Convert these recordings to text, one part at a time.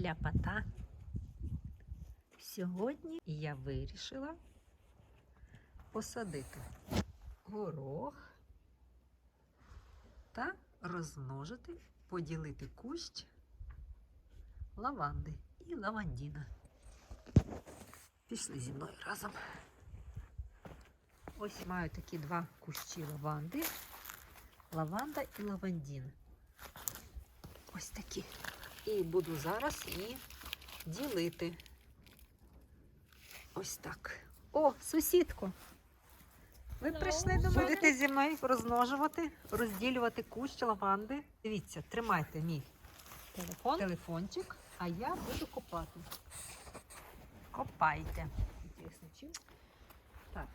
ляпота. Сьогодні я вирішила посадити горох та розмножити, поділити кущ лаванди і лавандіна. Пішли зі мною разом. Ось маю такі два кущі лаванди. Лаванда і лавандін. Ось такі. І буду зараз її ділити. Ось так. О, сусідко. Ви Ну, прийшли до мене. Будете зі мною розмножувати, розділювати кущ лаванди. Дивіться, тримайте мій Телефон. телефончик, а я буду копати. Копайте. Інтересно, чим? Так,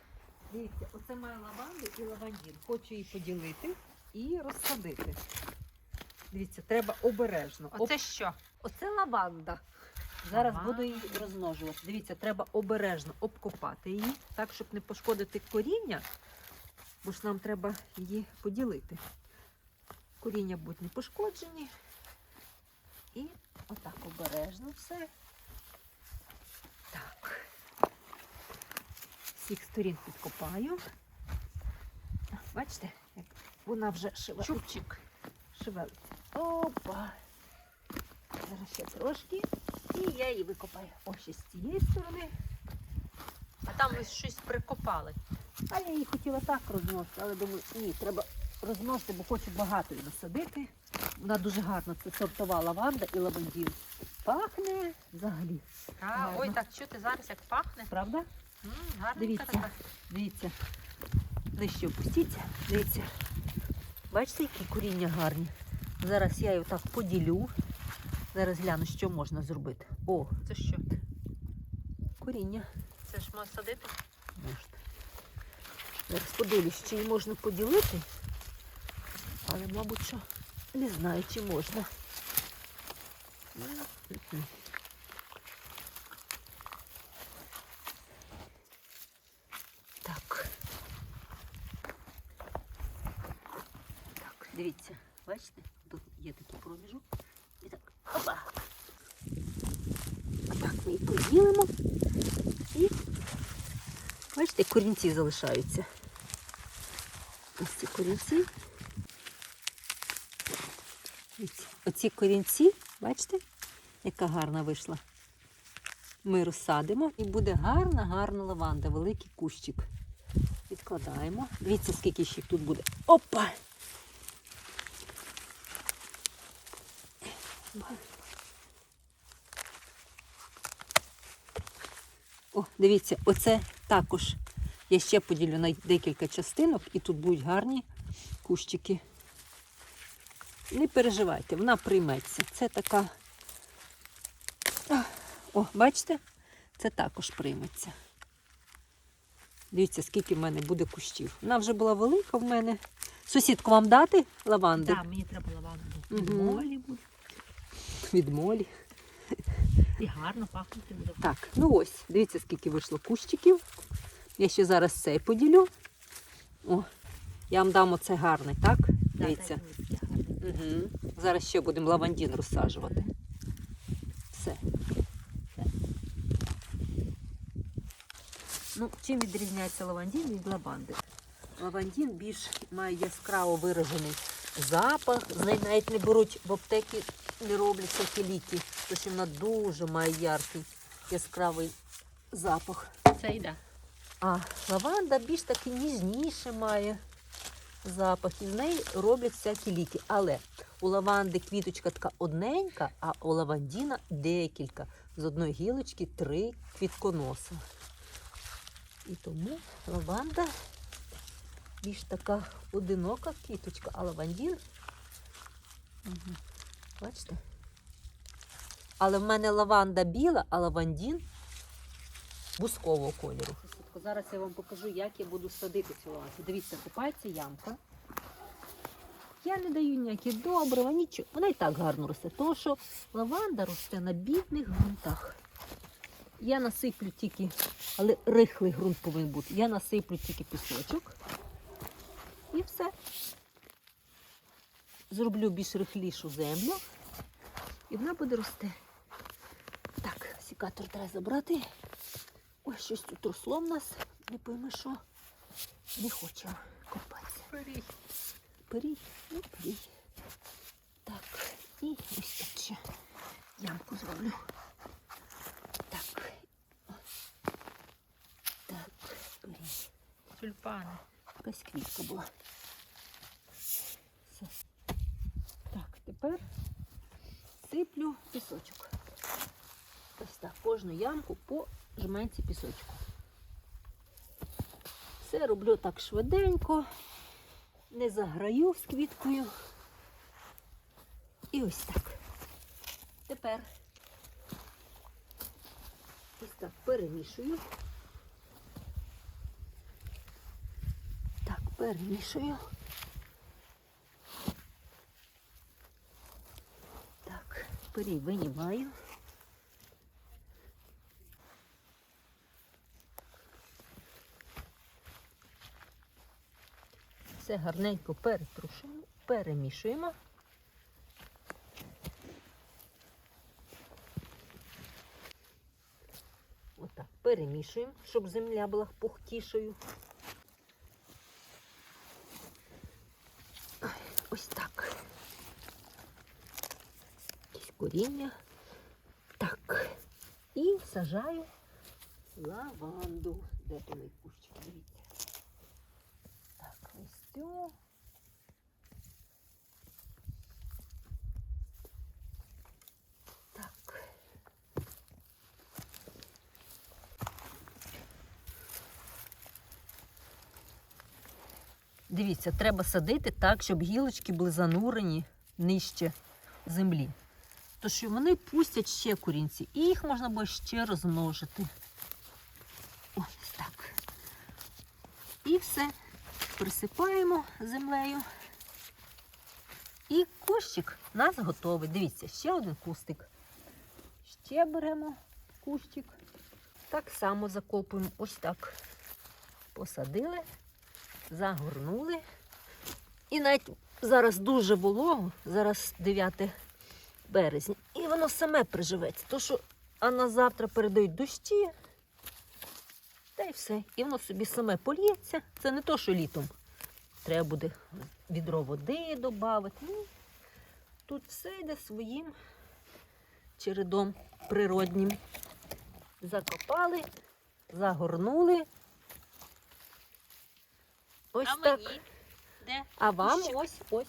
дивіться, оце має лаванду і лавандін. Хочу її поділити і розсадити. Дивіться, треба обережно. Об- Оце що? Оце лаванда. Зараз Лаванда. буду її розмножувати. Дивіться, треба обережно обкопати її, так, щоб не пошкодити коріння, бо ж нам треба її поділити. Коріння будуть не пошкоджені. І отак обережно все. Так. Всіх сторін підкопаю. Бачите, як вона вже шевелиться. Чубчик. шевелиться. Опа. Зараз ще трошки. І я її викопаю. Ось ще з цієї сторони. А там ви щось прикопали. А я її хотіла так розмножити, але думаю, ні, треба розмножити, бо хочу багато її насадити. Вона дуже гарна. Це сортова лаванда і лавандін. Пахне взагалі. А, Гарно. ой, так чути зараз, як пахне. Правда? М, гарненька Дивіться. така. Дивіться. Нижче опустіться. Дивіться. Бачите, які коріння гарні. Зараз я її так поділю. Зараз гляну, що можна зробити. О, Це що? коріння. Це ж можна садити? Можна. Зараз подивлюсь, чи її можна поділити. Але, мабуть, що не знаю, чи можна. Так. Так, дивіться, бачите, тут є такий проміжок. І так, опа. Отак ми її поділимо. І Бачите, корінці залишаються. Ось ці корінці. Оці корінці, бачите, яка гарна вийшла. Ми розсадимо і буде гарна, гарна лаванда, великий кущик. Відкладаємо. Дивіться, скільки ще тут буде. Опа! О, дивіться, оце також я ще поділю на декілька частинок, і тут будуть гарні кущики. Не переживайте, вона прийметься. Це така. О, бачите? Це також прийметься. Дивіться, скільки в мене буде кущів. Вона вже була велика в мене. Сусідку вам дати лаванди? Так, мені треба лаванду. Мгм. Молі буде. Від молі. І гарно пахнути буде. Так, ну ось, дивіться, скільки вийшло кущиків. Я ще зараз цей поділю. О, я вам дам оце гарний, так? Дивіться. Угу. Зараз ще будемо лавандін розсаджувати. Все. Все. Ну, чим відрізняється лавандін від лаванди? Лавандін більш має яскраво виражений запах. З неї навіть не беруть в аптеки, не роблять всякі ліки, тому що вона дуже має яркий, яскравий запах. Це йде. А лаванда більш таки ніжніше має запах, і з неї роблять всякі ліки. Але у лаванди квіточка така одненька, а у лавандіна декілька. З одної гілочки три квітконоси. І тому лаванда більш така одинока квіточка, а лавандін. Мгм. Бачите? Але в мене лаванда біла, а лавандін бускового кольору. Зараз я вам покажу, як я буду садити цю лаванду. Дивіться, купається ямка. Я не даю ніякі добрива, нічого. Вона і так гарно росте, тому що лаванда росте на бідних ґрунтах. Я насиплю тільки, але рихлий ґрунт повинен бути. Я насиплю тільки пісочок. І все. Зроблю більш рихлішу землю, і вона буде рости. Секатор треба забрати. Ой, щось тут росло в нас. Не пойми, що не хоче копатися. Пирій. Пирій, ну пирій. Так, і ось тут ще ямку зроблю. Так. Так, пирій. Тюльпани. Якась квітка була. Все. Так, тепер сиплю пісочок. Ось так, кожну ямку по жменці пісочку. Все роблю так швиденько, не заграю з квіткою. І ось так. Тепер ось так перемішую. Так, перемішую. Так, пирій винімаю. Все гарненько перетрушуємо, перемішуємо. Отак, перемішуємо, щоб земля була пухтішою. Ось так. Якісь коріння. Так. І сажаю лаванду. Де то мій кущик? Так, ось цю. Так. Дивіться, треба садити так, щоб гілочки були занурені нижче землі. То що вони пустять ще корінці, і їх можна буде ще розмножити. Ось так. І все. Присипаємо землею. І кущик у нас готовий. Дивіться, ще один кустик. Ще беремо кущик. Так само закопуємо ось так. Посадили загорнули. І навіть зараз дуже волого, зараз 9 березня, і воно саме приживеться. То, що, а на завтра передають дощі, та й все. І воно собі саме поліється. Це не то, що літом. Треба буде відро води додати. Ну, тут все йде своїм чередом природнім. Закопали, загорнули. Ось а так. мені? Де? А вам ось ось.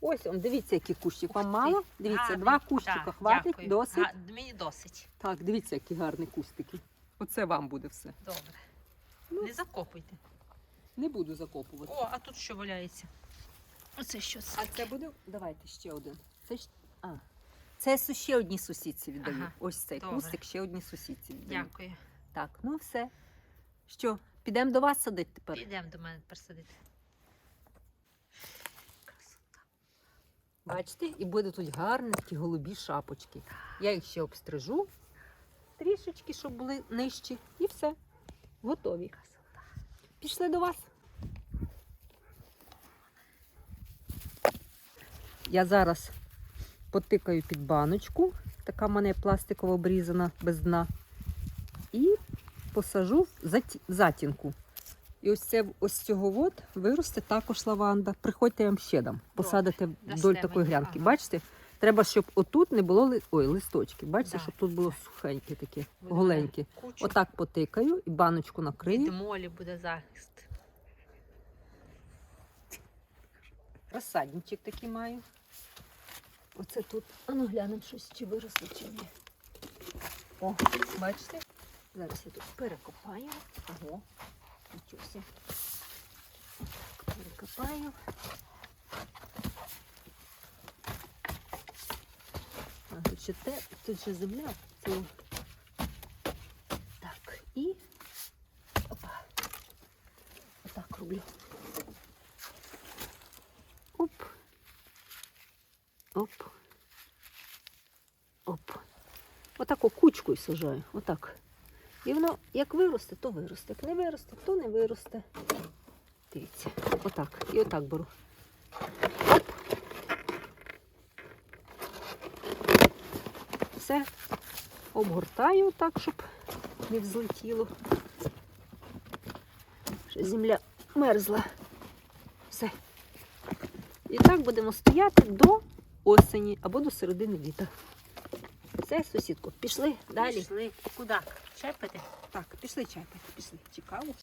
Ось он, дивіться, який кущик. Вам мало? Дивіться, Гарний. два кущика Так, хватить, дякую. досить. Га- Мені досить. Так, дивіться, які гарні кустики. Оце вам буде все. Добре. Ну. Не закопуйте. Не буду закопувати. О, а тут що валяється? Оце що це? А це буде. Давайте ще один. Це ж. А. Це су- ще одній сусідці віддаю. Ага, Ось цей добре. кустик ще одній сусідці віддаю. Дякую. Так, ну все. Що, підемо до вас садити тепер? Підемо до мене тепер садити. Красота. Бачите, і буде тут гарні такі голубі шапочки. Я їх ще обстрижу трішечки, щоб були нижчі, і все. Готові. Пішли до вас. Я зараз потикаю під баночку, така в мене пластикова обрізана без дна. І посажу в затінку. І ось це ось цього от виросте також лаванда. Приходьте, я вам ще дам. Посадите вдоль такої мені, грядки. ага. Бачите? Треба, щоб отут не було ли... Ой, листочки. Бачите, Да, щоб тут було сухеньке Буде голеньке. Кучу. Отак потикаю і баночку Від накрию. молі буде захист. Розсадничок такий маю. Оце тут. А ну глянемо щось, чи виросло, чи ні. О, бачите? Зараз я тут перекопаю. Ого, нічого. Отак перекопаю. А, тут ще те, тут ще земля. Це... Так, і опа. Отак роблю. Оп. Оп. Оп. Отаку кучкою сажаю. Отак. І воно як виросте, то виросте. Як не виросте, то не виросте. Дивіться. Отак. І отак беру. Оп. Все. Обгортаю так, щоб не взлетіло. Ще земля мерзла. Все. І так будемо стояти до осені або до середини літа. Все, сусідко, пішли далі. Пішли. Куди? Чепити? Так, пішли чай пити, пішли. Цікаво.